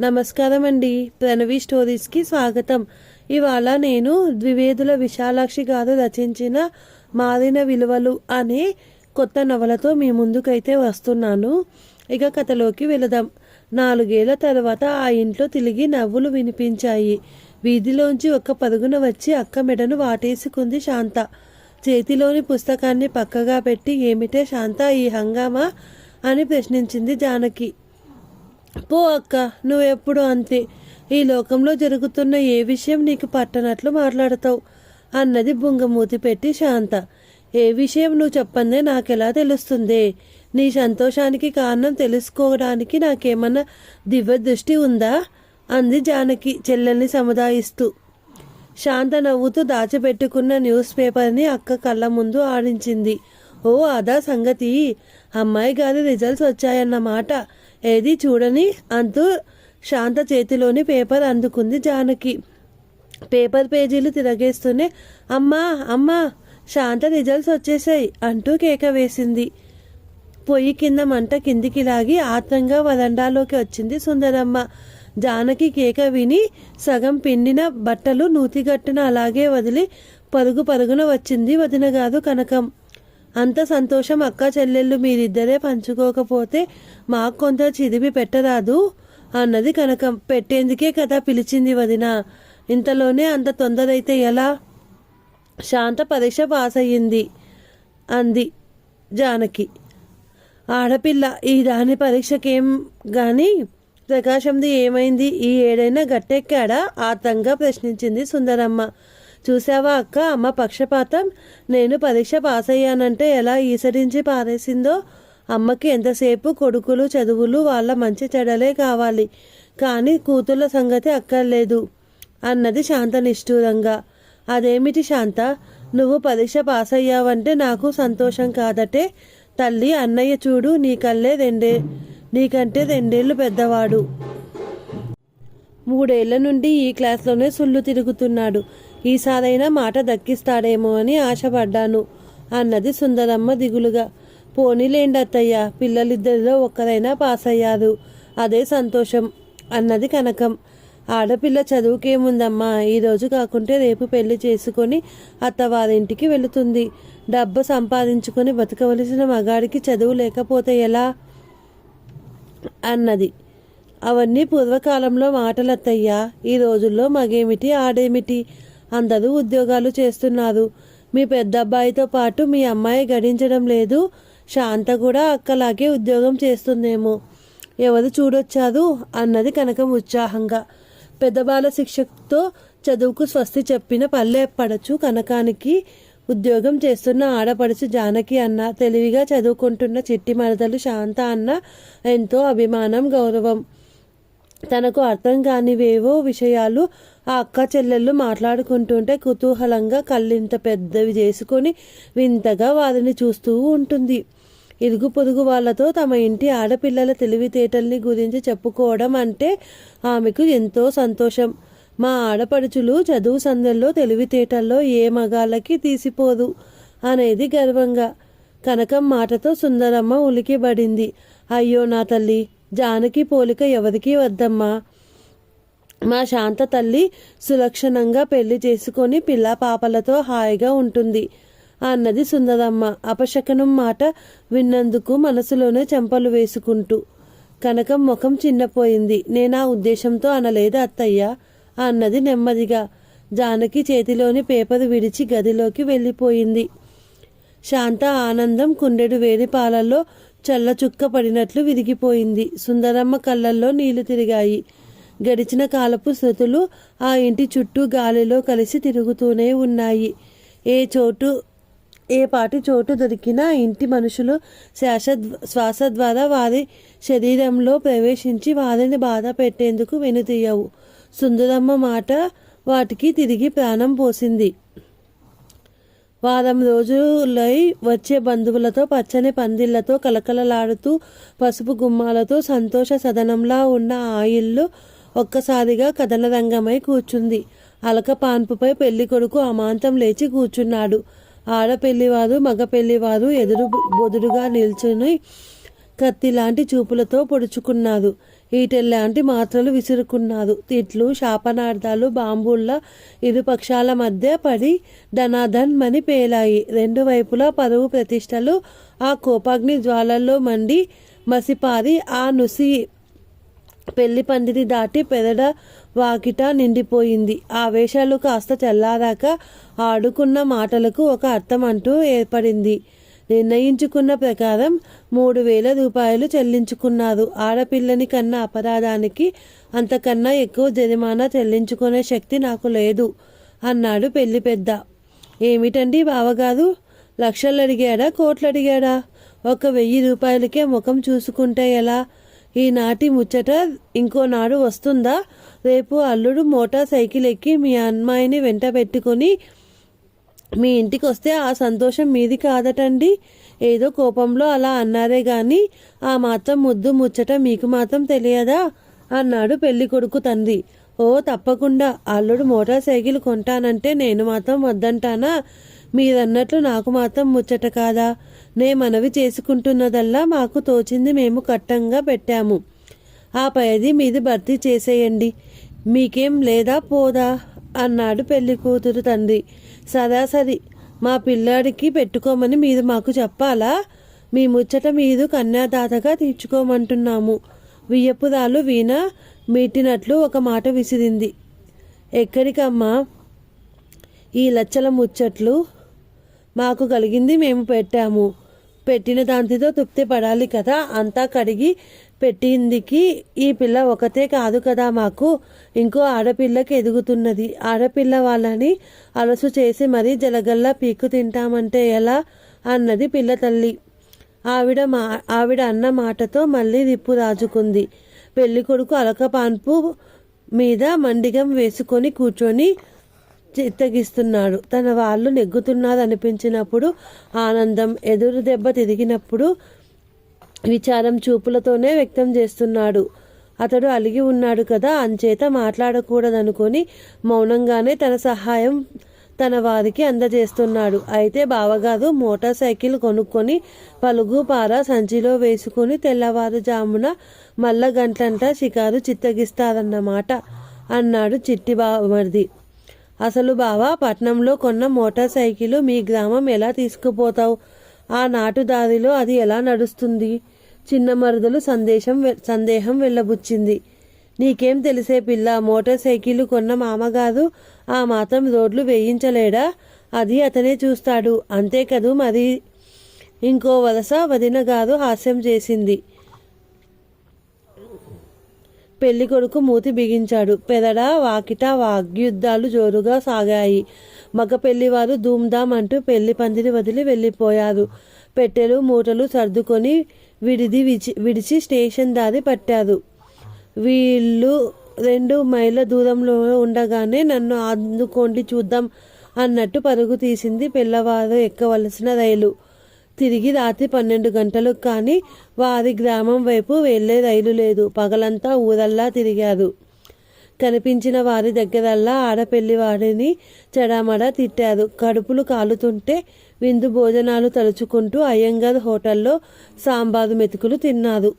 నమస్కారం అండి ప్రణవి స్టోరీస్కి స్వాగతం. ఇవాళ నేను ద్వివేదుల విశాలాక్షి గారు రచించిన మారిన విలువలు అనే కొత్త నవలతో మీ ముందుకైతే వస్తున్నాను. ఇక కథలోకి వెళదాం. నాలుగేళ్ళ తర్వాత ఆ ఇంట్లో తిరిగి నవ్వులు వినిపించాయి. వీధిలోంచి ఒక్క పరుగున వచ్చి అక్క మెడను వాటేసుకుంది శాంత. చేతిలోని పుస్తకాన్ని పక్కగా పెట్టి ఏమిటే శాంత ఈ హంగామా? అని ప్రశ్నించింది జానకి. పో అక్క నువ్వెప్పుడు అంతే. ఈ లోకంలో జరుగుతున్న ఏ విషయం నీకు పట్టనట్లు మాట్లాడతావు? అన్నది బుంగమూతి పెట్టి శాంత. ఏ విషయం నువ్వు చెప్పందే నాకెలా తెలుస్తుంది? నీ సంతోషానికి కారణం తెలుసుకోవడానికి నాకేమన్నా దివ్య దృష్టి ఉందా? అంది జానకి చెల్లెల్ని సముదాయిస్తూ. శాంత నవ్వుతూ దాచిపెట్టుకున్న న్యూస్ పేపర్ని అక్క కళ్ళ ముందు ఆడించింది. ఓ అదా సంగతి. అమ్మాయి గారి రిజల్ట్స్ వచ్చాయన్నమాట ఏది చూడని అంటూ శాంత చేతిలోని పేపర్ అందుకుంది జానకి. పేపర్ పేజీలు తిరగేస్తూనే అమ్మా అమ్మా శాంత రిజల్ట్స్ వచ్చేసాయి అంటూ కేక వేసింది. పొయ్యి కింద మంట కిందికి లాగి ఆత్రంగా వరండాలోకి వచ్చింది సుందరమ్మ. జానకి కేక విని సగం పిండిన బట్టలు నూతిగట్టున అలాగే వదిలి పరుగు పరుగున వచ్చింది వదినగారు కనకం. అంత సంతోషం అక్క చెల్లెళ్ళు మీరిద్దరే పంచుకోకపోతే మాకు కొంత చిదిపి పెట్టరాదు అన్నది కనకం. పెట్టేందుకే కదా పిలిచింది వదిన. ఇంతలోనే అంత తొందరైతే ఎలా? శాంత పరీక్ష పాస్ అయ్యింది అంది జానకి. ఆడపిల్ల ఈ దాని పరీక్షకేం గాని? ప్రకాశంది ఏమైంది? ఈ ఏడైనా గట్టెక్కాడా? ఆతంగా ప్రశ్నించింది సుందరమ్మ. చూసావా అక్క? అమ్మ పక్షపాతం. నేను పరీక్ష పాస్ అయ్యానంటే ఎలా ఈసరించి పారేసిందో? అమ్మకి ఎంతసేపు కొడుకులు చదువులు వాళ్ళ మంచి చెడలే కావాలి. కానీ కూతుళ్ళ సంగతి అక్కర్లేదు అన్నది శాంత నిష్ఠూరంగా అదేమిటి శాంత? నువ్వు పరీక్ష పాస్ అయ్యావంటే నాకు సంతోషం కాదటే. తల్లి అన్నయ్య చూడు నీకల్లే రెండే. నీకంటే రెండేళ్ళు పెద్దవాడు. మూడేళ్ళ నుండి ఈ క్లాస్లోనే సుళ్ళు తిరుగుతున్నాడు. ఈసారైనా మాట దక్కిస్తాడేమో అని ఆశపడ్డాను అన్నది సుందరమ్మ దిగులుగా. పోనీలేండి అత్తయ్య పిల్లలిద్దరిలో ఒక్కరైనా పాస్ అయ్యారు అదే సంతోషం అన్నది కనకం. ఆడపిల్ల చదువుకేముందమ్మా ఈరోజు కాకుంటే రేపు పెళ్ళి చేసుకొని అత్తవారింటికి వెళుతుంది. డబ్బు సంపాదించుకొని బతకవలసిన మగాడికి చదువు లేకపోతే ఎలా? అన్నది. అవన్నీ పూర్వకాలంలో మాటలత్తయ్యా ఈ రోజుల్లో మగేమిటి ఆడేమిటి? అందరూ ఉద్యోగాలు చేస్తున్నారు. మీ పెద్ద అబ్బాయితో పాటు మీ అమ్మాయి గడించడం లేదు. శాంత కూడా అక్కలాగే ఉద్యోగం చేస్తుందేమో. ఎవరు చూడొచ్చారు అన్నది కనకం ఉత్సాహంగా. పెద్దబాల శిక్షతో చదువుకు స్వస్తి చెప్పిన పల్లె పడచు కనకానికి ఉద్యోగం చేస్తున్న ఆడపడుచు జానకి అన్న తెలివిగా చదువుకుంటున్న చిట్టి మరదలు శాంత అన్న ఎంతో అభిమానం గౌరవం. తనకు అర్థం కానివేవో విషయాలు ఆ అక్క చెల్లెళ్ళు మాట్లాడుకుంటుంటే కుతూహలంగా కళ్ళింత పెద్దవి చేసుకొని వింతగా వారిని చూస్తూ ఉంటుంది. ఇరుగు పొరుగు వాళ్ళతో తమ ఇంటి ఆడపిల్లల తెలివితేటల్ని గురించి చెప్పుకోవడం అంటే ఆమెకు ఎంతో సంతోషం. మా ఆడపడుచులు చదువు సందల్లో తెలివితేటల్లో ఏ మగాళ్ళకి తీసిపోదు అనేది గర్వంగా. కనకం మాటతో సుందరమ్మ ఉలికిబడింది అయ్యో నా తల్లి! జానకి పోలిక ఎవరికీ వద్దమ్మా. మా శాంత తల్లి సులక్షణంగా పెళ్ళి చేసుకొని పిల్ల పాపలతో హాయిగా ఉంటుంది. అన్నది సుందరమ్మ అపశకనం మాట విన్నందుకు మనసులోనే చెంపలు వేసుకుంటూ. కనకం ముఖం చిన్నపోయింది. నేను ఆ ఉద్దేశంతో అనలేదు అత్తయ్య అన్నది నెమ్మదిగా. జానకి చేతిలోని పేపర్ విడిచి గదిలోకి వెళ్ళిపోయింది. శాంత ఆనందం కుండెడు వేడి పాలల్లో చల్ల చుక్క పడినట్లు విరిగిపోయింది. సుందరమ్మ కళ్ళల్లో నీళ్ళు తిరిగాయి. గడిచిన కాలపు శృతులు ఆ ఇంటి చుట్టూ గాలిలో కలిసి తిరుగుతూనే ఉన్నాయి. ఏ చోటు ఏ పాటి చోటు దొరికినా ఇంటి మనుషులు శ్వాస శ్వాస ద్వారా వారి శరీరంలో ప్రవేశించి వారిని బాధ పెట్టేందుకు వెనుతీయవు సుందరమ్మ మాట వాటికి తిరిగి ప్రాణం పోసింది. వారం రోజులై వచ్చే బంధువులతో పచ్చని పందిళ్ళతో కలకలలాడుతూ పసుపు గుమ్మాలతో సంతోష సదనంలా ఉన్న ఆ ఇల్లు ఒక్కసారిగా కథనరంగమై కూర్చుంది. అలక పాన్పుపై పెళ్ళి కొడుకు అమాంతం లేచి కూర్చున్నాడు. ఆడపెళ్ళివారు మగ పెళ్ళివారు ఎదురు బొదురుగా నిల్చుని కత్తి లాంటి చూపులతో పొడుచుకున్నారు. ఈటెల్లాంటి మాత్రలు విసురుకున్నాదు తిట్లు శాపనార్థాలు బాంబుల్లా ఇరుపక్షాల మధ్య పడి ధనాధన్ మని పేలాయి. రెండు వైపులా పరువు ప్రతిష్టలు ఆ కోపాగ్ని జ్వాలల్లో మండి మసిపారి ఆ నుసి పెళ్ళి పందిరి దాటి పెదడ వాకిట నిండిపోయింది. ఆవేశాలు కాస్త చల్లారాక ఆడుకున్న మాటలకు ఒక అర్థం అంటూ ఏర్పడింది. నిర్ణయించుకున్న ప్రకారం మూడు వేల రూపాయలు చెల్లించుకున్నారు. ఆడపిల్లని కన్నా అపరాధానికి అంతకన్నా ఎక్కువ జరిమానా చెల్లించుకునే శక్తి నాకు లేదు అన్నాడు పెళ్ళి పెద్ద. ఏమిటండి బావగారు? లక్షలు అడిగాడా కోట్లు అడిగాడా ఒక వెయ్యి రూపాయలకే ముఖం చూసుకుంటే ఎలా? ఈనాటి ముచ్చట ఇంకోనాడు వస్తుందా? రేపు అల్లుడు మోటార్ సైకిల్ ఎక్కి మీ అమ్మాయిని వెంట పెట్టుకుని మీ ఇంటికి వస్తే ఆ సంతోషం మీది కాదటండి. ఏదో కోపంలో అలా అన్నారే గాని ఆ మాత్రం ముద్దు ముచ్చట మీకు మాత్రం తెలియదా? అన్నాడు పెళ్ళి కొడుకు తండ్రి. ఓ తప్పకుండా అల్లుడు మోటార్ సైకిల్ కొంటానంటే నేను మాత్రం వద్దంటానా? మీరన్నట్లు నాకు మాత్రం ముచ్చట కాదా? నే మనవి చేసుకుంటున్నదల్లా మాకు తోచింది మేము కట్టంగా పెట్టాము. ఆ పైది మీది భర్తీ చేసేయండి. మీకేం లేదా పోదా? అన్నాడు పెళ్ళి కూతురు తండ్రి. సరాసరి మా పిల్లాడికి పెట్టుకోమని మీరు మాకు చెప్పాలా? మీ ముచ్చట మీరు కన్యాదాతగా తీర్చుకోమంటున్నాము. వియ్యపురాలు వీణ మీటినట్లు ఒక మాట విసిరింది. ఎక్కడికమ్మా? ఈ లచ్చల ముచ్చట్లు మాకు కలిగింది మేము పెట్టాము. పెట్టిన దాంతితో తృప్తి పడాలి కదా? అంతా కడిగి పెట్టిందికి ఈ పిల్ల ఒకతే కాదు కదా మాకు. ఇంకో ఆడపిల్లకి ఎదుగుతున్నది. ఆడపిల్ల వాళ్ళని అలసు చేసి మరీ జలగల్లా పీకు తింటామంటే ఎలా? అన్నది పిల్ల తల్లి. ఆవిడ మా ఆవిడ అన్న మాటతో మళ్ళీ రిప్పు రాజుకుంది పెళ్ళి కొడుకు అలకపాన్పు మీద మండిగం వేసుకొని కూర్చొని చిత్తగిస్తున్నాడు. తన వాళ్ళు నెగ్గుతున్నారు అనిపించినప్పుడు ఆనందం ఎదురు దెబ్బ తిరిగినప్పుడు విచారం చూపులతోనే వ్యక్తం చేస్తున్నాడు. అతడు అలిగి ఉన్నాడు కదా అంచేత మాట్లాడకూడదనుకొని మౌనంగానే తన సహాయం తన వారికి అందజేస్తున్నాడు. అయితే బావగారు మోటార్ సైకిల్ కొనుక్కొని పలుగు పార సంచిలో వేసుకుని తెల్లవారుజామున మల్ల గంటంట షికారు చిత్తగిస్తారన్నమాట అన్నాడు చిట్టి బావమరిది అసలు బావా పట్నంలో కొన్న మోటార్ సైకిల్ మీ గ్రామం ఎలా తీసుకుపోతావు? ఆ నాటు దారిలో అది ఎలా నడుస్తుంది? చిన్న మరుదలు సందేశం వె- సందేహం వెళ్ళబుచ్చింది. నీకేం తెలిసే పిల్ల మోటార్ సైకిల్ కొన్న మామగారు ఆ మాత్రం రోడ్లు వేయించలేడా? అది అతనే చూస్తాడు. అంతే కదూ మరి? ఇంకో వలస వదిన గారు హాస్యం చేసింది. పెళ్ళి కొడుకు మూతి బిగించాడు. పెదడ వాకిట వాగ్యుద్ధాలు జోరుగా సాగాయి. మగ పెళ్ళివారు ధూమ్ధామ్ అంటూ పెళ్ళి పందిరి వదిలి వెళ్ళిపోయారు. పెట్టెలు మూటలు సర్దుకొని విడిది విచి విడిచి స్టేషన్ దారి పట్టారు. వీళ్ళు రెండు మైళ్ళ దూరంలో ఉండగానే నన్ను అందుకోండి చూద్దాం అన్నట్టు పరుగు తీసింది పిల్లవారు ఎక్కవలసిన రైలు. తిరిగి రాత్రి పన్నెండు గంటలకు కానీ వారి గ్రామం వైపు వెళ్ళే రైలు లేదు. పగలంతా ఊరల్లా తిరిగారు. కనిపించిన వారి దగ్గరల్లా ఆడపెళ్ళి వాడిని చెడామడా తిట్టారు. కడుపులు కాలుతుంటే విందు భోజనాలు తలుచుకుంటూ అయ్యంగార్ హోటల్లో సాంబారు మెతుకులు తిన్నారు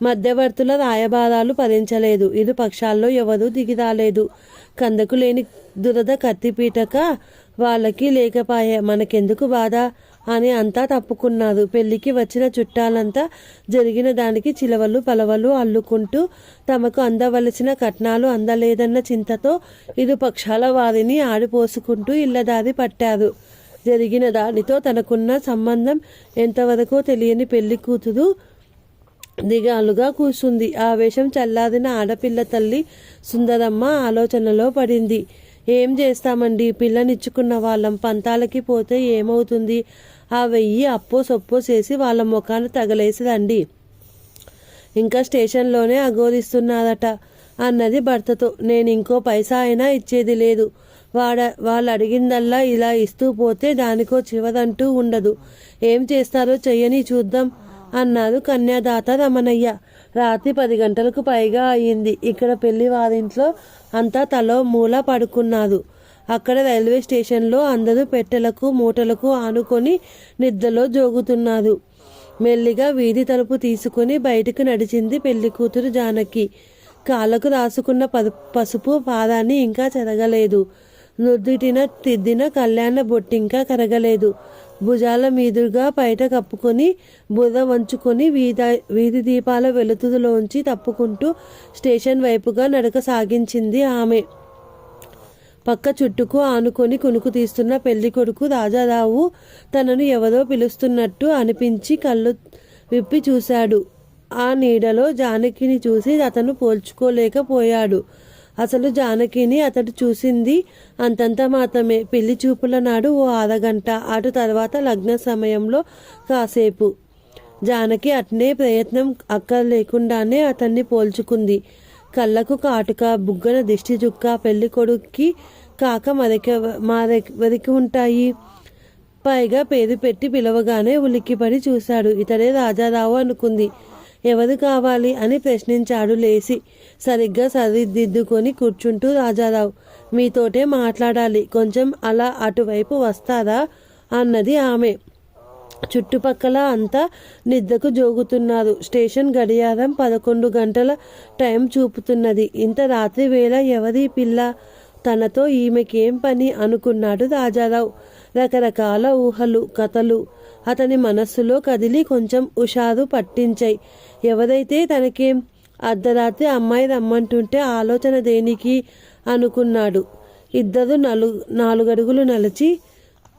మధ్యవర్తుల రాయబారాలు భరించలేదు ఇరు పక్షాల్లో ఎవరూ దిగిరాలేదు కందకు లేని దురద కత్తిపీటక వాళ్ళకి లేకపాయే. మనకెందుకు బాధ? అని అంతా తప్పుకున్నారు పెళ్ళికి వచ్చిన చుట్టాలంతా జరిగిన దానికి చిలవలు పలవలు అల్లుకుంటూ తమకు అందవలసిన కట్నాలు అందలేదన్న చింతతో ఇరు పక్షాల వారిని ఆడిపోసుకుంటూ ఇళ్ళదారి పట్టారు జరిగిన దానితో తనకున్న సంబంధం ఎంతవరకు తెలియని పెళ్ళి కూతురు దిగాలుగా కూర్చుంది ఆవేశం చల్లారిన ఆడపిల్ల తల్లి సుందరమ్మ ఆలోచనలో పడింది. ఏం చేస్తామండి? పిల్లనిచ్చుకున్న వాళ్ళం పంతాలకి పోతే ఏమవుతుంది? ఆ వెయ్యి అప్పో సొప్పో చేసి వాళ్ళ ముఖాన్ని తగలేసి రండి ఇంకా స్టేషన్లోనే అఘోరిస్తున్నారట అన్నది భర్తతో. నేను ఇంకో పైసా అయినా ఇచ్చేది లేదు. వాడ వాళ్ళు అడిగిందల్లా ఇలా ఇస్తూ పోతే దానికో చివదంటూ ఉండదు. ఏం చేస్తారో చెయ్యని చూద్దాం అన్నారు కన్యాదాత రమణయ్య. రాత్రి పది గంటలకు పైగా అయింది ఇక్కడ పెళ్ళి వారింట్లో అంతా తలో మూల పడుకున్నారు అక్కడ రైల్వే స్టేషన్లో అందరూ పెట్టెలకు మూటలకు ఆనుకొని నిద్రలో జోగుతున్నారు మెల్లిగా వీధి తలుపు తీసుకుని బయటకు నడిచింది పెళ్ళి కూతురు జానకి. కాళ్ళకు రాసుకున్న పసుపు పాదాన్ని ఇంకా చెరగలేదు. నుదుటిన తిద్దిన కళ్యాణ బొట్టింకా కరగలేదు. భుజాల మీదుగా బయట కప్పుకొని బుధ వంచుకొని వీధి వీధి దీపాల వెలుతురులోంచి తప్పుకుంటూ స్టేషన్ వైపుగా నడక సాగించింది ఆమె. పక్క చుట్టుకు ఆనుకొని కునుకు తీస్తున్న పెళ్ళి కొడుకు రాజారావు తనను ఎవరో పిలుస్తున్నట్టు అనిపించి కళ్ళు విప్పి చూశాడు. ఆ నీడలో జానకిని చూసి అతను పోల్చుకోలేకపోయాడు. అసలు జానకిని అతడు చూసింది అంతంత మాత్రమే. పెళ్ళి చూపుల నాడు ఓ అరగంట అటు తర్వాత లగ్న సమయంలో కాసేపు. జానకి అట్నే ప్రయత్నం అక్కర్లేకుండానే అతన్ని పోల్చుకుంది. కళ్ళకు కాటుక బుగ్గన దిష్టి చుక్క పెళ్ళి కొడుక్కి కాక మరొక మరెవరికి ఉంటాయి. పైగా పేరు పెట్టి పిలవగానే ఉలిక్కిపడి చూశాడు. ఇతడే రాజారావు అనుకుంది. ఎవరు కావాలి అని ప్రశ్నించాడు లేచి సరిగ్గా సరిదిద్దుకొని కూర్చుంటూ రాజారావు మీతోటే మాట్లాడాలి కొంచెం అలా అటువైపు వస్తారా? అన్నది ఆమె. చుట్టుపక్కల అంతా నిద్రకు జోగుతున్నారు. స్టేషన్ గడియారం పదకొండు గంటల టైం చూపుతున్నది. ఇంత రాత్రి వేళ ఎవరి పిల్ల? తనతో ఈమెకేం పని? అనుకున్నాడు రాజారావు. రకరకాల ఊహలు కథలు. అతని మనస్సులో కదిలి కొంచెం హుషారు పట్టించాయి. ఎవరైతే తనకేం అర్ధరాత్రి అమ్మాయి రమ్మంటుంటే ఆలోచన దేనికి అనుకున్నాడు. ఇద్దరు నలు నాలుగడుగులు నలిచి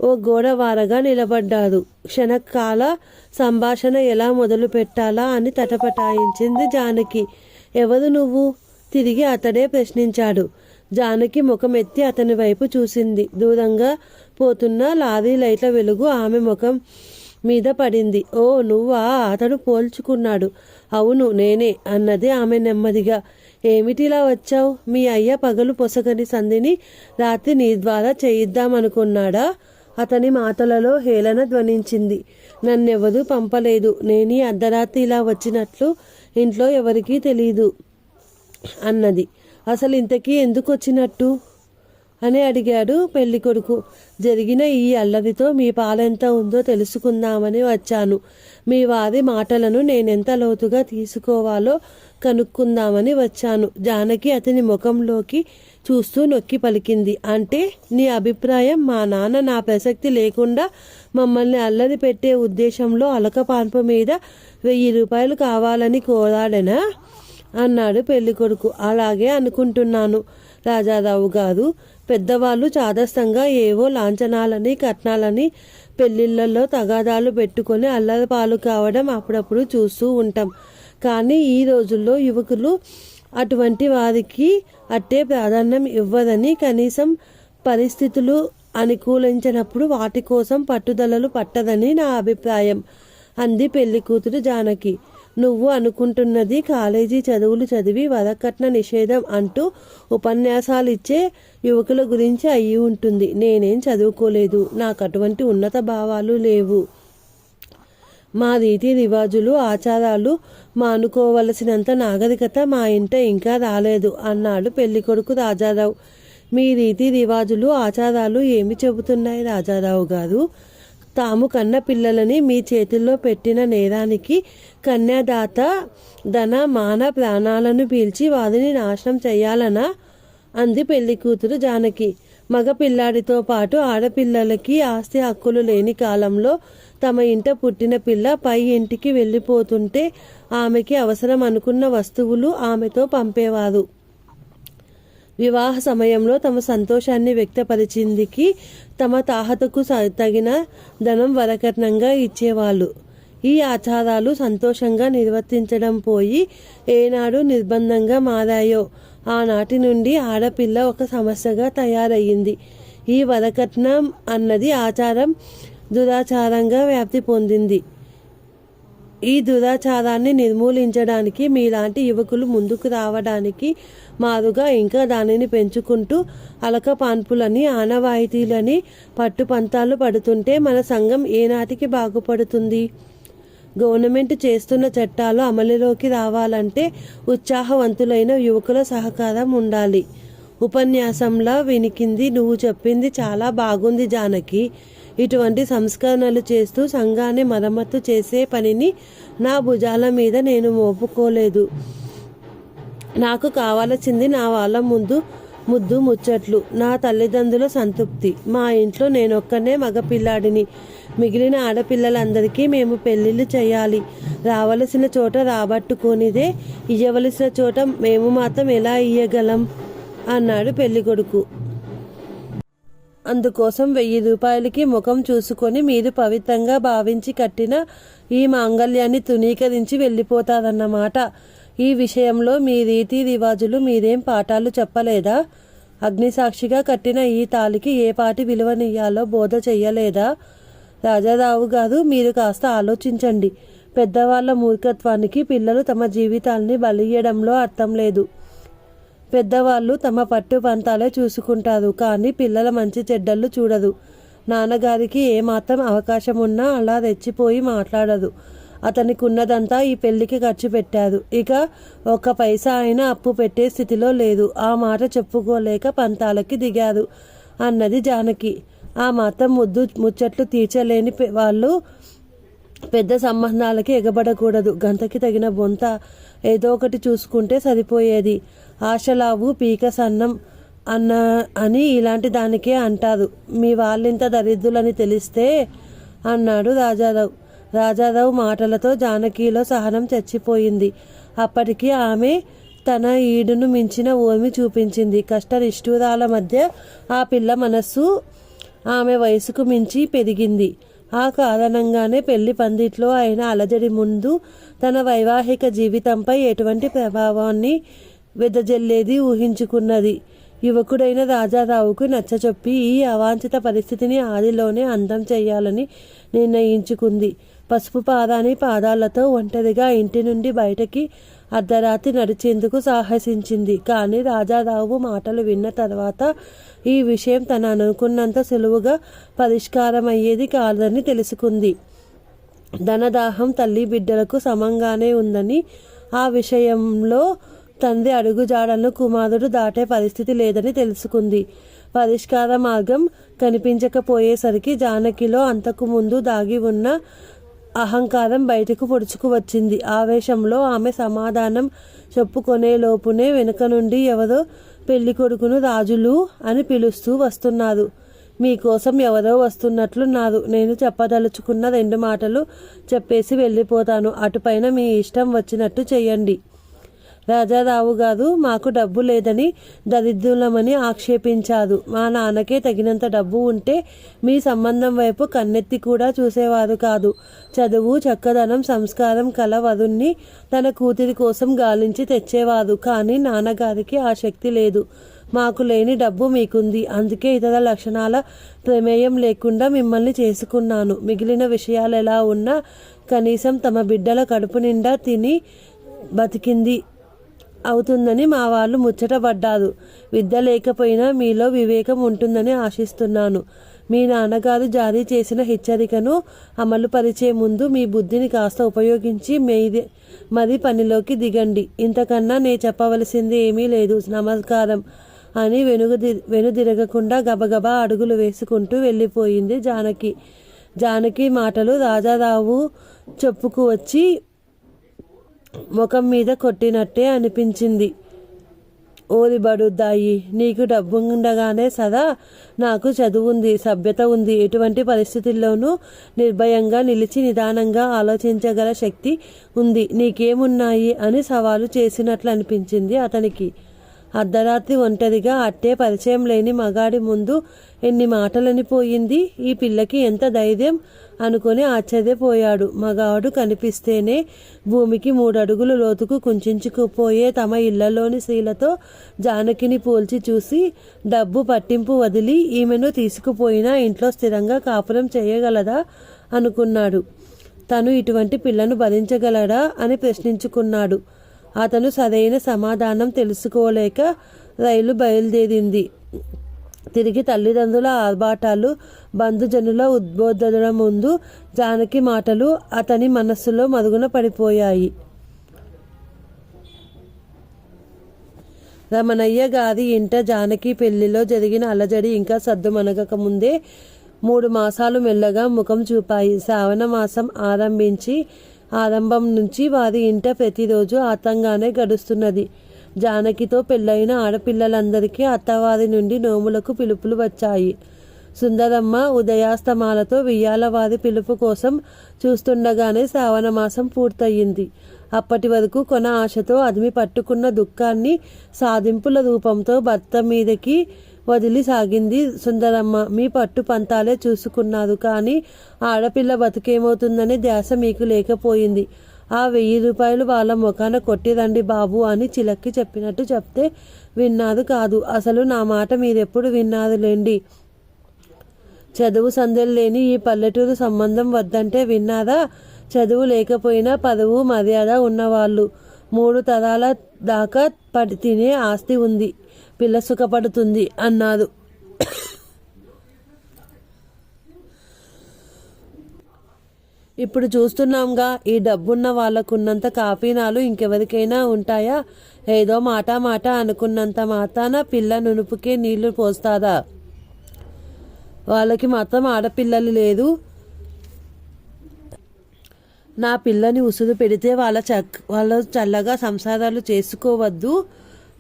ఓ గోడవారగా నిలబడ్డారు. క్షణకాల సంభాషణ ఎలా మొదలు పెట్టాలా అని తటపటాయించింది జానకి. ఎవరు నువ్వు? తిరిగి అతడే ప్రశ్నించాడు. జానకి ముఖం ఎత్తి అతని వైపు చూసింది. దూరంగా పోతున్న లారీ లైట్ల వెలుగు ఆమె ముఖం మీద పడింది. ఓ నువ్వా? అతడు పోల్చుకున్నాడు. అవును నేనే అన్నది ఆమె నెమ్మదిగా. ఏమిటిలా వచ్చావు? మీ అయ్య పగలు పొసగని సంధిని రాత్రి నీ ద్వారా చేయిద్దామనుకున్నాడా? అతని మాటలలో హేళన ధ్వనించింది. నన్నెవరూ పంపలేదు. నేనీ అర్ధరాత్రి ఇలా వచ్చినట్లు ఇంట్లో ఎవరికీ తెలీదు అన్నది. అసలు ఇంతకీ ఎందుకు వచ్చినట్టు అని అడిగాడు పెళ్ళికొడుకు జరిగిన ఈ అల్లరితో మీ పాలెంత ఉందో తెలుసుకుందామని వచ్చాను. మీ వారి మాటలను నేనెంత లోతుగా తీసుకోవాలో కనుక్కుందామని వచ్చాను. జానకి అతని ముఖంలోకి చూస్తూ నొక్కి పలికింది. అంటే నీ అభిప్రాయం మా నాన్న నా ప్రసక్తి లేకుండా మమ్మల్ని అల్లరి పెట్టే ఉద్దేశంలో అలకపాన్పు మీద వెయ్యి రూపాయలు కావాలని కోరాడనా? అన్నాడు పెళ్ళికొడుకు అలాగే అనుకుంటున్నాను. రాజారావు గారు పెద్దవాళ్ళు చాదస్తంగా ఏవో లాంఛనాలని కట్నాలని పెళ్ళిళ్ళల్లో తగాదాలు పెట్టుకొని అల్లరి పాలు కావడం అప్పుడప్పుడు చూస్తూ ఉంటాం. కానీ ఈ రోజుల్లో యువకులు అటువంటి వారికి అట్టే ప్రాధాన్యం ఇవ్వదని కనీసం పరిస్థితులు అనుకూలించినప్పుడు వాటి కోసం పట్టుదలలు పట్టదని నా అభిప్రాయం అంది పెళ్ళి కూతురు జానకి. నువ్వు అనుకుంటున్నది కాలేజీ చదువులు చదివి వరకట్న నిషేధం అంటూ ఉపన్యాసాలు ఇచ్చే యువకుల గురించి అయ్యి ఉంటుంది. నేనేం చదువుకోలేదు. నాకు అటువంటి ఉన్నత భావాలు లేవు. మా రీతి రివాజులు ఆచారాలు మానుకోవలసినంత నాగరికత మా ఇంట ఇంకా రాలేదు. అన్నాడు పెళ్ళికొడుకు రాజారావు. మీ రీతి రివాజులు ఆచారాలు ఏమి చెబుతున్నాయి రాజారావు గారు? తాము కన్న పిల్లలని మీ చేతుల్లో పెట్టిన నేరానికి కన్యాదాత ధన మాన ప్రాణాలను పీల్చి వారిని నాశనం చేయాలనా? అంది పెళ్ళి కూతురు జానకి. మగ పిల్లాడితో పాటు ఆడపిల్లలకి ఆస్తి హక్కులు లేని కాలంలో తమ ఇంట పుట్టిన పిల్ల పై ఇంటికి వెళ్ళిపోతుంటే ఆమెకి అవసరం అనుకున్న వస్తువులు ఆమెతో పంపేవారు. వివాహ సమయంలో తమ సంతోషాన్ని వ్యక్తపరిచిందికి తమ తాహతకు స- తగిన ధనం వరకట్నంగా ఇచ్చేవాళ్ళు. ఈ ఆచారాలు సంతోషంగా నిర్వర్తించడం పోయి ఏనాడు నిర్బంధంగా మారాయో. ఆనాటి నుండి ఆడపిల్ల ఒక సమస్యగా తయారయ్యింది. ఈ వరకట్నం అన్నది ఆచారం దురాచారంగా వ్యాప్తి పొందింది. ఈ దురాచారాన్ని నిర్మూలించడానికి మీలాంటి యువకులు ముందుకు రావడానికి మారుగా ఇంకా దానిని పెంచుకుంటూ అలక పాన్పులని ఆనవాయితీలని పట్టుపంతాలు పడుతుంటే మన సంఘం ఏనాటికి బాగుపడుతుంది? గవర్నమెంట్ చేస్తున్న చట్టాలు అమలులోకి రావాలంటే ఉత్సాహవంతులైన యువకుల సహకారం ఉండాలి. ఉపన్యాసంలా వినికింది నువ్వు చెప్పింది చాలా బాగుంది జానకి. ఇటువంటి సంస్కరణలు చేస్తూ సంఘాన్ని మరమ్మతు చేసే పనిని నా భుజాల మీద నేను మోపుకోలేదు. నాకు కావాల్సింది నా వాళ్ళ ముందు ముద్దు ముచ్చట్లు నా తల్లిదండ్రుల సంతృప్తి. మా ఇంట్లో నేనొక్కనే మగపిల్లాడిని. మిగిలిన ఆడపిల్లలందరికీ మేము పెళ్ళిళ్ళు చేయాలి. రావలసిన చోట రాబట్టుకునిదే ఇయ్యవలసిన చోట మేము మాత్రం ఎలా ఇయ్యగలం? అన్నాడు పెళ్ళికొడుకు. అందుకోసం వెయ్యి రూపాయలకి ముఖం చూసుకొని మీరు పవిత్రంగా భావించి కట్టిన ఈ మాంగళ్యాన్ని తునీకరించి వెళ్ళిపోతారన్నమాట. ఈ విషయంలో మీ రీతి రివాజులు మీరేం పాఠాలు చెప్పలేదా? అగ్నిసాక్షిగా కట్టిన ఈ తాలికి ఏ పాటి విలువనియ్యాలో బోధ చెయ్యలేదా? రాజారావు గారు మీరు కాస్త ఆలోచించండి. పెద్దవాళ్ళ మూర్ఖత్వానికి పిల్లలు తమ జీవితాల్ని బలియడంలో అర్థం లేదు. పెద్దవాళ్ళు తమ పట్టు పంతాలే చూసుకుంటారు కానీ పిల్లల మంచి చెడ్డళ్ళు చూడరు. నాన్నగారికి ఏమాత్రం అవకాశం ఉన్నా అలా రెచ్చిపోయి మాట్లాడదు అతనికి ఉన్నదంతా ఈ పెళ్ళికి ఖర్చు పెట్టారు ఇక ఒక్క పైసా అయినా అప్పు పెట్టే స్థితిలో లేదు. ఆ మాట చెప్పుకోలేక పంతాలకి దిగారు అన్నది జానకి. ఆ మాత్రం ముద్దు ముచ్చట్లు తీర్చలేని వాళ్ళు పెద్ద సంబంధాలకి ఎగబడకూడదు. గంతకి తగిన బొంత ఏదో ఒకటి చూసుకుంటే సరిపోయేది. ఆశలావు పీక సన్నం అన్న అని ఇలాంటి దానికే అంటారు. మీ వాళ్ళింత దరిద్రులని తెలిస్తే అన్నాడు రాజారావు. రాజారావు మాటలతో జానకిలో సహనం చచ్చిపోయింది. అప్పటికి ఆమె తన ఈడును మించిన ఓమి చూపించింది. కష్ట నిష్ఠూరాల మధ్య ఆ పిల్ల మనస్సు ఆమె వయసుకు మించి పెరిగింది. ఆ కారణంగానే పెళ్ళి పందిట్లో అయిన అలజడి ముందు తన వైవాహిక జీవితంపై ఎటువంటి ప్రభావాన్ని వెదజల్లేది ఊహించుకున్నది. యువకుడైన రాజారావుకు నచ్చచెప్పి ఈ అవాంఛిత పరిస్థితిని ఆదిలోనే అందం చేయాలని నిర్ణయించుకుంది. పసుపు పాదాని పాదాలతో ఒంటరిగా ఇంటి నుండి బయటకి అర్ధరాత్రి నడిచేందుకు సాహసించింది. కానీ రాజారావు మాటలు విన్న తర్వాత ఈ విషయం తను అనుకున్నంత సులువుగా పరిష్కారమయ్యేది కాదని తెలుసుకుంది. ధనదాహం తల్లి బిడ్డలకు సమంగానే ఉందని ఆ విషయంలో తండ్రి అడుగుజాడలను కుమారుడు దాటే పరిస్థితి లేదని తెలుసుకుంది. పరిష్కార మార్గం కనిపించకపోయేసరికి జానకిలో అంతకు ముందు దాగి ఉన్న అహంకారం బయటకు పొడుచుకు వచ్చింది. ఆవేశంలో ఆమె సమాధానం చెప్పుకునేలోపునే వెనుక నుండి ఎవరో పెళ్ళి కొడుకును రాజులు అని పిలుస్తూ వస్తున్నారు. మీకోసం ఎవరో వస్తున్నట్లున్నారు. నేను చెప్పదలుచుకున్న రెండు మాటలు చెప్పేసి వెళ్ళిపోతాను. అటుపైన మీ ఇష్టం వచ్చినట్టు చెయ్యండి. రాజారావు గారు మాకు డబ్బు లేదని దరిద్రులమని ఆక్షేపించారు. మా నాన్నకే తగినంత డబ్బు ఉంటే మీ సంబంధం వైపు కన్నెత్తి కూడా చూసేవారు కాదు. చదువు చక్కదనం సంస్కారం కల వరుణ్ణి తన కూతురి కోసం గాలించి తెచ్చేవారు. కానీ నాన్నగారికి ఆ శక్తి లేదు. మాకు లేని డబ్బు మీకుంది. అందుకే ఇతర లక్షణాల ప్రమేయం లేకుండా మిమ్మల్ని చేసుకున్నాను. మిగిలిన విషయాలు ఎలా ఉన్నా కనీసం తమ బిడ్డల కడుపు నిండా తిని బతికింది. అవుతుందని మా వాళ్ళు ముచ్చటపడ్డారు విద్య లేకపోయినా మీలో వివేకం ఉంటుందని ఆశిస్తున్నాను. మీ నాన్నగారు జారీ చేసిన హెచ్చరికను అమలు పరిచే ముందు మీ బుద్ధిని కాస్త ఉపయోగించి మీది మరి పనిలోకి దిగండి. ఇంతకన్నా నే చెప్పవలసింది ఏమీ లేదు. నమస్కారం అని వెనుగది వెనుదిరగకుండా గబగబా అడుగులు వేసుకుంటూ వెళ్ళిపోయింది జానకి. జానకి మాటలు రాజారావు చెప్పుకు వచ్చి ముఖం మీద కొట్టినట్టే అనిపించింది. ఓరి బడుద్దాయి నీకు డబ్బు ఉండగానే సదా నాకు చదువు ఉంది సభ్యత ఉంది. ఎటువంటి పరిస్థితుల్లోనూ నిర్భయంగా నిలిచి నిదానంగా ఆలోచించగల శక్తి ఉంది. నీకేమున్నాయి అని సవాలు చేసినట్లు అనిపించింది అతనికి. అర్ధరాత్రి ఒంటరిగా అట్టే పరిచయం లేని మగాడి ముందు ఎన్ని మాటలని పోయింది? ఈ పిల్లకి ఎంత ధైర్యం? అనుకొని ఆశ్చర్యపోయాడు. మగాడు కనిపిస్తేనే భూమికి మూడడుగులు లోతుకు కుంచుకుపోయే తమ ఇళ్ళలోని స్త్రీలతో జానకిని పోల్చి చూసి డబ్బు పట్టింపు వదిలి ఈమెను తీసుకుపోయినా ఇంట్లో స్థిరంగా కాపురం చేయగలదా అనుకున్నాడు. తను ఇటువంటి పిల్లను భరించగలడా అని ప్రశ్నించుకున్నాడు. అతను సరైన సమాధానం తెలుసుకోలేక రైలు బయలుదేరింది. తిరిగి తల్లిదండ్రుల ఆర్భాటాలు బంధుజనుల ఉద్బోధన ముందు జానకి మాటలు అతని మనస్సులో మరుగున పడిపోయాయి. రమణయ్య గారి ఇంట జానకి పెళ్ళిలో జరిగిన అలజడి ఇంకా సద్దుమనగక ముందే మూడు మాసాలు మెల్లగా ముఖం చూపాయి. శ్రావణ మాసం ఆరంభించి ఆరంభం నుంచి వారి ఇంట ప్రతిరోజు ఆతంగానే గడుస్తున్నది. జానకితో పెళ్ళైన ఆడపిల్లలందరికీ అత్తవారి నుండి నోములకు పిలుపులు వచ్చాయి. సుందరమ్మ ఉదయాస్తమాలతో వియ్యాలవారి పిలుపు కోసం చూస్తుండగానే శ్రావణమాసం పూర్తయింది. అప్పటి వరకు కొన ఆశతో అదిమి పట్టుకున్న దుఃఖాన్ని సాధింపుల రూపంతో భర్త మీదకి వదిలి సాగింది సుందరమ్మ. మీ పట్టు పంతాలే చూసుకున్నారు కానీ ఆడపిల్ల బతుకేమవుతుందనే ధ్యాస మీకు లేకపోయింది. ఆ వెయ్యి రూపాయలు వాళ్ళ ముఖాన కొట్టిరండి బాబు అని చిలక్కి చెప్పినట్టు చెప్తే విన్నారు కాదు. అసలు నా మాట మీరెప్పుడు విన్నారులేండి చదువు సందలు లేని ఈ పల్లెటూరు సంబంధం వద్దంటే విన్నారా చదువు లేకపోయినా పదవు మర్యాద ఉన్నవాళ్ళు. మూడు తరాల దాకా పడి తినే ఆస్తి ఉంది. పిల్ల సుఖపడుతుంది అన్నారు ఇప్పుడు చూస్తున్నాంగా ఈ డబ్బున్న వాళ్ళకున్నంత కాఫీనాలు ఇంకెవరికైనా ఉంటాయా? ఏదో మాట మాట అనుకున్నంత మాతాన పిల్ల నునుపుకే నీళ్ళు పోస్తారా వాళ్ళకి మాత్రం ఆడపిల్లలు లేదు. నా పిల్లని ఉసురు పెడితే వాళ్ళ చక్ వాళ్ళు చల్లగా సంసారాలు చేసుకోవద్దు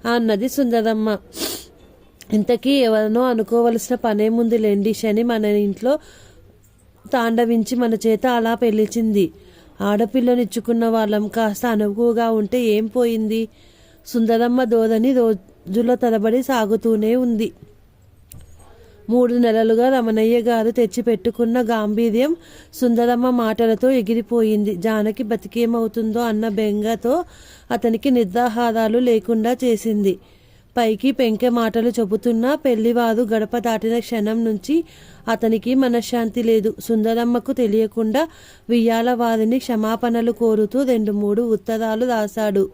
అన్నది సుందరమ్మ. ఇంతకీ ఎవరినో అనుకోవలసిన పనేముంది లేండి శని మన ఇంట్లో తాండవించి మన చేత అలా పెళ్ళిచింది ఆడపిల్లనిచ్చుకున్న వాళ్ళం కాస్త అనుకువగా ఉంటే ఏం పోయింది? సుందరమ్మ దోదని రోజుల తరబడి సాగుతూనే ఉంది. మూడు నెలలుగా రమణయ్య గారు తెచ్చిపెట్టుకున్న గాంభీర్యం సుందరమ్మ మాటలతో ఎగిరిపోయింది. జానకి బతికేమవుతుందో అన్న బెంగతో అతనికి నిద్రాహారాలు లేకుండా చేసింది. పైకి పెంకె మాటలు చెబుతున్నా పెళ్ళివాదు గడప దాటిన క్షణం నుంచి అతనికి మనశ్శాంతి లేదు. సుందరమ్మకు తెలియకుండా వియ్యాల వారిని క్షమాపణలు కోరుతూ రెండు మూడు ఉత్తరాలు రాశాడు.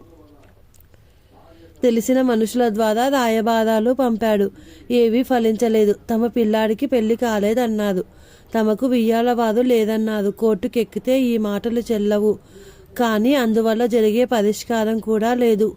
తెలిసిన మనుషుల ద్వారా రాయబారాలు పంపాడు. ఏవీ ఫలించలేదు. తమ పిల్లాడికి పెళ్ళి కాలేదన్నారు తమకు వియ్యాలవారు లేదన్నారు కోర్టుకెక్కితే ఈ మాటలు చెల్లవు. కానీ అందువల్ల జరిగే పరిష్కారం కూడా లేదు.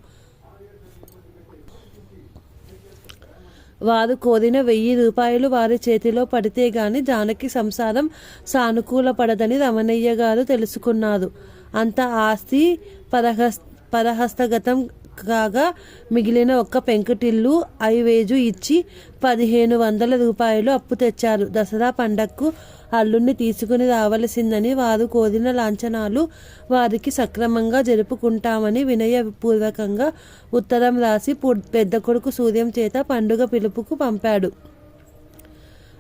వారు కోరిన వెయ్యి రూపాయలు వారి చేతిలో పడితే గాని జానకి సంసారం సానుకూలపడదని రమణయ్య గారు తెలుసుకున్నారు. అంత ఆస్తి పరహస్ పరహస్తగతం కాగా మిగిలిన ఒక్క పెంకుటిల్లు ఐవేజు ఇచ్చి పదిహేను వందల రూపాయలు అప్పు తెచ్చారు. దసరా పండగకు అల్లుణ్ణి తీసుకుని రావలసిందని వారు కోరిన లాంఛనాలు వారికి సక్రమంగా జరుపుకుంటామని వినయపూర్వకంగా ఉత్తరం రాసి పెద్ద కొడుకు సూర్యం చేత పండుగ పిలుపుకు పంపాడు.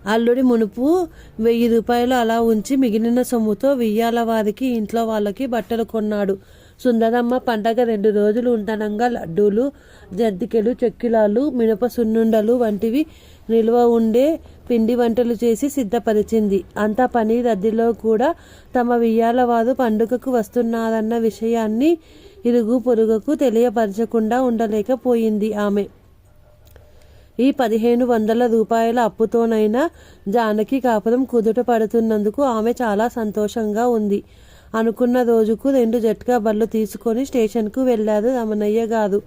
అల్లుడి మునుపు వెయ్యి రూపాయలు అలా ఉంచి మిగిలిన సొమ్ముతో వెయ్యాల వారికి ఇంట్లో వాళ్ళకి బట్టలు కొన్నాడు. సుందరమ్మ పండగ రెండు రోజులు ఉండనంగా లడ్డూలు జంతికలు చెక్కిలాలు మినప సున్నుండలు వంటివి నిల్వ ఉండే పిండి వంటలు చేసి సిద్ధపరిచింది. అంత పని రద్దీలో కూడా తమ వియ్యాల వారు పండుగకు వస్తున్నారన్న విషయాన్ని ఇరుగు పొరుగుకు తెలియపరచకుండా ఉండలేకపోయింది ఆమె. ఈ పదిహేను వందల రూపాయల అప్పుతోనైనా జానకి కాపురం కుదుట పడుతున్నందుకు ఆమె చాలా సంతోషంగా ఉంది. అనుకున్న రోజుకు రెండు జట్కా బళ్ళు తీసుకొని స్టేషన్కు వెళ్ళారు రమణయ్య గారు.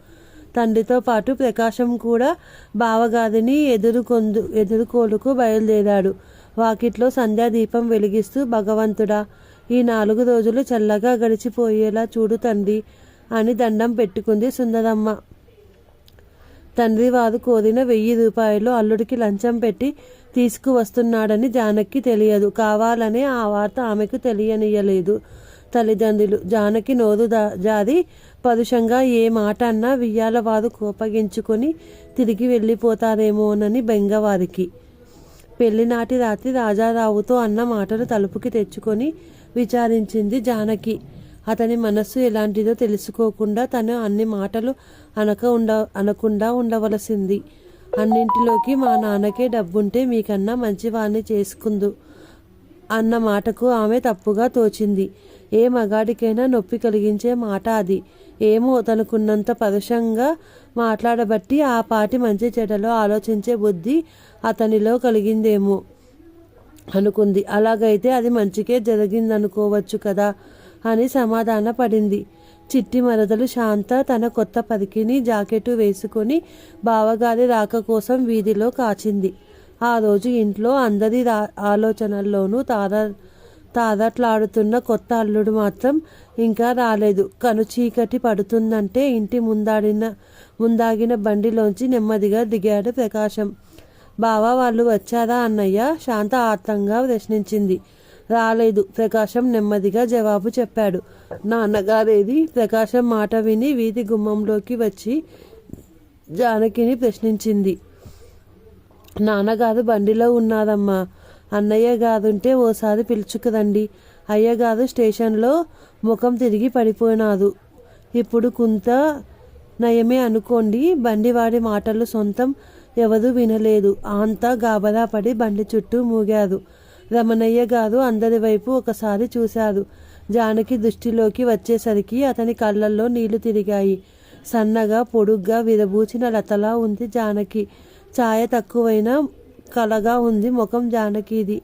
తండ్రితో పాటు ప్రకాశం కూడా బావగారిని ఎదుర్కొందు ఎదుర్కోలుకు బయలుదేరాడు. వాకిట్లో సంధ్యాదీపం వెలిగిస్తూ భగవంతుడా ఈ నాలుగు రోజులు చల్లగా గడిచిపోయేలా చూడు తండ్రి అని దండం పెట్టుకుంది సుందరమ్మ. తండ్రి వారు కోరిన వెయ్యి రూపాయలు అల్లుడికి లంచం పెట్టి తీసుకువస్తున్నాడని జానకి తెలియదు. కావాలనే ఆ వార్త ఆమెకు తెలియనియలేదు. తల్లిదండ్రులు జానకి నోరు దా- జారి పరుషంగా ఏ మాట అన్నా వియ్యాల వారు కోపగించుకొని తిరిగి వెళ్ళిపోతారేమోనని బెంగవారికి. పెళ్ళినాటి రాత్రి రాజారావుతో అన్న మాటలు తలుపుకి తెచ్చుకొని విచారించింది జానకి. అతని మనస్సు ఎలాంటిదో తెలుసుకోకుండా తను అన్ని మాటలు అనక ఉండ అనకుండా ఉండవలసింది. అన్నింటిలోకి మా నాన్నకే డబ్బుంటే మీకన్నా మంచివాణ్ణి చేసుకుందు అన్న మాటకు ఆమె తప్పుగా తోచింది. ఏ మగాడికైనా నొప్పి కలిగించే మాట అది. ఏమో తనకున్నంత పరుషంగా మాట్లాడబట్టి ఆ పాటి మంచి చెడలో ఆలోచించే బుద్ధి అతనిలో కలిగిందేమో అనుకుంది. అలాగైతే అది మంచికే జరిగిందనుకోవచ్చు కదా. అని సమాధాన పడింది. చిట్టి మరదలు శాంత తన కొత్త పరికిని జాకెట్ వేసుకొని బావగారి రాక కోసం వీధిలో కాచింది. ఆ రోజు ఇంట్లో అందరి రా- ఆలోచనల్లోనూ తార తాదట్లాడుతున్న కొత్త అల్లుడు మాత్రం ఇంకా రాలేదు. కను చీకటి పడుతుందంటే ఇంటి ముందాడిన ముందాగిన బండిలోంచి నెమ్మదిగా దిగాడు ప్రకాశం. బావా వాళ్ళు వచ్చారా అన్నయ్య? శాంత ఆత్రంగా ప్రశ్నించింది. రాలేదు. ప్రకాశం నెమ్మదిగా జవాబు చెప్పాడు. నాన్నగారేది ప్రకాశం మాట విని వీధి గుమ్మంలోకి వచ్చి జానకిని ప్రశ్నించింది. నాన్నగారు బండిలో ఉన్నారమ్మా. అన్నయ్య గారుంటే ఓసారి పిలుచుకురండి. అయ్యగారు స్టేషన్లో ముఖం తిరిగి పడిపోయినారు. ఇప్పుడు కొంత నయమే అనుకోండి బండివాడి మాటలు సొంతం ఎవరూ వినలేదు. అంతా గాబరా పడి బండి చుట్టూ మూగారు. రమణయ్య గారు అందరి వైపు ఒకసారి చూశారు. జానకి దృష్టిలోకి వచ్చేసరికి అతని కళ్ళల్లో నీళ్ళు తిరిగాయి. సన్నగా పొడుగ్గా విరబూచిన లతలా ఉంది జానకి. ఛాయ తక్కువైన కలగా ఉంది ముఖం జానకిది.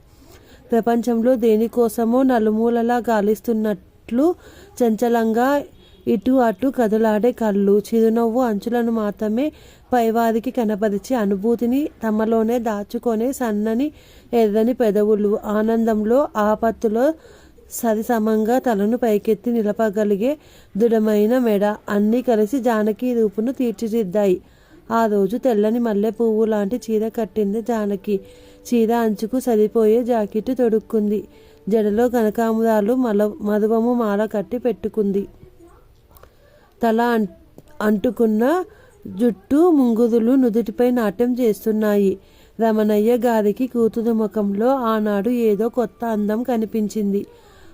ప్రపంచంలో దేనికోసమో నలుమూలలా గాలిస్తున్నట్లు చంచలంగా ఇటు అటు కదలాడే కళ్ళు చిరునవ్వు అంచులను మాత్రమే పైవారికి కనపరిచి అనుభూతిని తమలోనే దాచుకొనే సన్నని ఎర్రని పెదవులు ఆనందంలో ఆపత్తులో సరిసమంగా తలను పైకెత్తి నిలపగలిగే దృఢమైన మెడ అన్నీ కలిసి జానకి రూపును తీర్చిదిద్దాయి. ఆ రోజు తెల్లని మల్లె పువ్వు లాంటి చీర కట్టింది జానకి. చీర అంచుకు సరిపోయే జాకెట్ తొడుక్కుంది. జడలో కనకాంబరాలు మల మధువము మాల కట్టి పెట్టుకుంది. తల అంటుకున్న జుట్టు ముంగుదులు నుదుటిపై నాట్యం చేస్తున్నాయి. రమణయ్య గారికి కూతురు ముఖంలో ఆనాడు ఏదో కొత్త అందం కనిపించింది.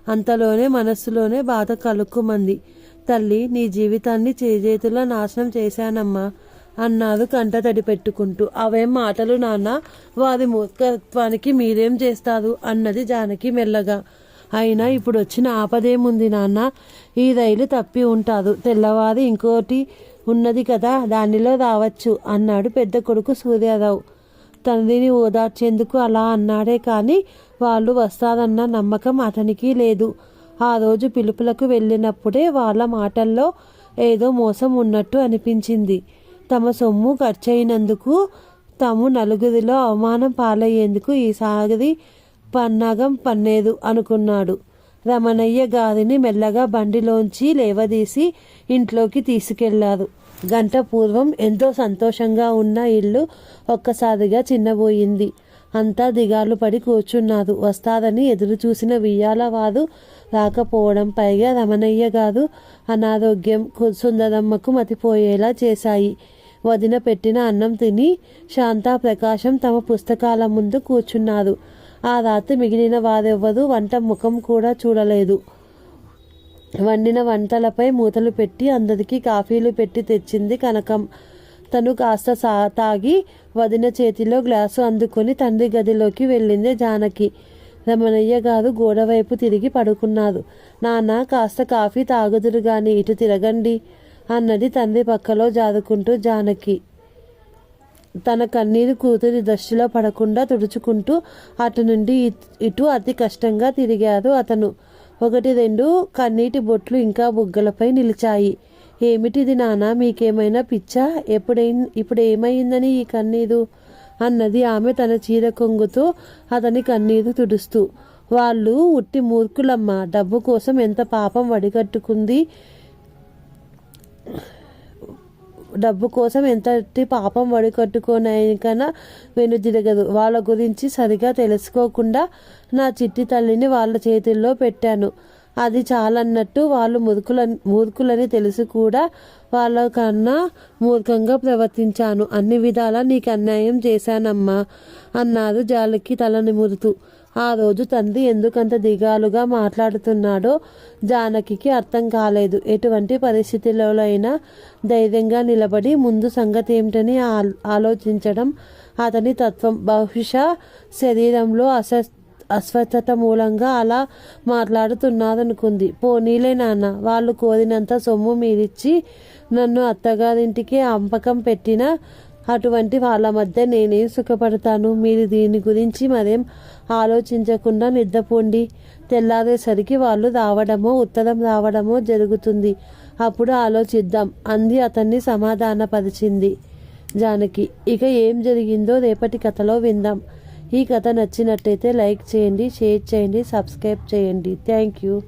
అంతలోనే మనస్సులోనే బాధ కలుక్కుమంది. తల్లి నీ జీవితాన్ని చేజేతులా నాశనం చేశానమ్మా అన్నారు కంట తడి పెట్టుకుంటూ. అవేం మాటలు నాన్న? వారి మూర్ఖత్వానికి మీరేం చేస్తారు? అన్నది జానకి మెల్లగా. అయినా ఇప్పుడు వచ్చిన ఆపదేముంది నాన్న? ఈ రైలు తప్పి ఉంటారు తెల్లవారి ఇంకోటి ఉన్నది కదా దానిలో రావచ్చు అన్నాడు పెద్ద కొడుకు సూర్యారావు. తండ్రిని ఓదార్చేందుకు అలా అన్నాడే కానీ వాళ్ళు వస్తారన్న నమ్మకం అతనికి లేదు. ఆ రోజు పిలుపులకు వెళ్ళినప్పుడే వాళ్ళ మాటల్లో ఏదో మోసం ఉన్నట్టు అనిపించింది. తమ సొమ్ము ఖర్చయినందుకు తాము నలుగురిలో అవమానం పాలయ్యేందుకు ఈసారి పన్నాగం పన్నేదు అనుకున్నాడు. రమణయ్య గారిని మెల్లగా బండిలోంచి లేవదీసి ఇంట్లోకి తీసుకెళ్ళారు గంట పూర్వం ఎంతో సంతోషంగా ఉన్న ఇల్లు ఒక్కసారిగా చిన్నబోయింది. అంతా దిగాలు పడి కూర్చున్నారు వస్తారని ఎదురు చూసిన వియ్యాల వారు రాకపోవడం పైగా రమణయ్య గారు అనారోగ్యం కు- సుందరమ్మకు మతిపోయేలా చేశాయి. వదిన పెట్టిన అన్నం తిని శాంతా ప్రకాశం తమ పుస్తకాల ముందు కూర్చున్నారు ఆ రాత్రి మిగిలిన వారెవ్వరూ వంట ముఖం కూడా చూడలేదు. వండిన వంటలపై మూతలు పెట్టి అందరికీ కాఫీలు పెట్టి తెచ్చింది కనకం. తను కాస్త సా తాగి వదిన చేతిలో గ్లాసు అందుకొని తండ్రి గదిలోకి వెళ్ళింది జానకి. రమణయ్య గారు గోడ వైపు తిరిగి పడుకున్నారు. నాన్న కాస్త కాఫీ తాగుదురు గాని ఇటు తిరగండి అన్నది తండ్రి పక్కలో జారుకుంటూ జానకి. తన కన్నీరు కూతురి దృష్టిలో పడకుండా తుడుచుకుంటూ అటు నుండి ఇటు అతి కష్టంగా తిరిగారు అతను. ఒకటి రెండు కన్నీటి బొట్లు ఇంకా బుగ్గలపై నిలిచాయి. ఏమిటిది నాన్న మీకేమైనా పిచ్చా? ఎప్పుడై ఇప్పుడు ఏమైందని ఈ కన్నీరు? అన్నది ఆమె తన చీర కొంగుతో అతని కన్నీరు తుడుస్తూ. వాళ్ళు ఉట్టి మూర్ఖులమ్మ డబ్బు కోసం ఎంత పాపం వడిగట్టుకుంది? డబ్బు కోసం ఎంతటి పాపం వడికట్టుకోనైనా వెనుదిరగదు వాళ్ళ గురించి సరిగా తెలుసుకోకుండా నా చిట్టి తల్లిని వాళ్ళ చేతుల్లో పెట్టాను. అది చాలన్నట్టు వాళ్ళు మురుకుల మూర్ఖులని తెలిసి కూడా. వాళ్ళకన్నా మూర్ఖంగా ప్రవర్తించాను. అన్ని విధాలా నీకు అన్యాయం చేశానమ్మా అన్నారు జాలకి తల నిమురుతూ. ఆ రోజు తండ్రి ఎందుకంత దిగాలుగా మాట్లాడుతున్నాడో జానకికి అర్థం కాలేదు. ఎటువంటి పరిస్థితుల్లోనైనా ధైర్యంగా నిలబడి ముందు సంగతి ఏమిటని ఆ- ఆలోచించడం అతని తత్వం. బహుశా శరీరంలో అస అస్వస్థత మూలంగా అలా మాట్లాడుతున్నారనుకుంది పోనీలే నాన్న వాళ్ళు కోరినంత సొమ్ము మీరిచ్చి నన్ను అత్తగారింటికి అంపకం పెట్టినా అటువంటి వాళ్ళ మధ్య నేనేం సుఖపడతాను. మీరు దీని గురించి మరేం ఆలోచించకుండా నిద్రపోండి. తెల్లారేసరికి వాళ్ళు రావడమో ఉత్తరం రావడమో జరుగుతుంది. అప్పుడు ఆలోచిద్దాం. అంది అతన్ని సమాధానపరిచింది జానకి. ఇక ఏం జరిగిందో రేపటి కథలో విందాం. ఈ కథ నచ్చినట్టయితే లైక్ చేయండి షేర్ చేయండి సబ్స్క్రైబ్ చేయండి. Thank you.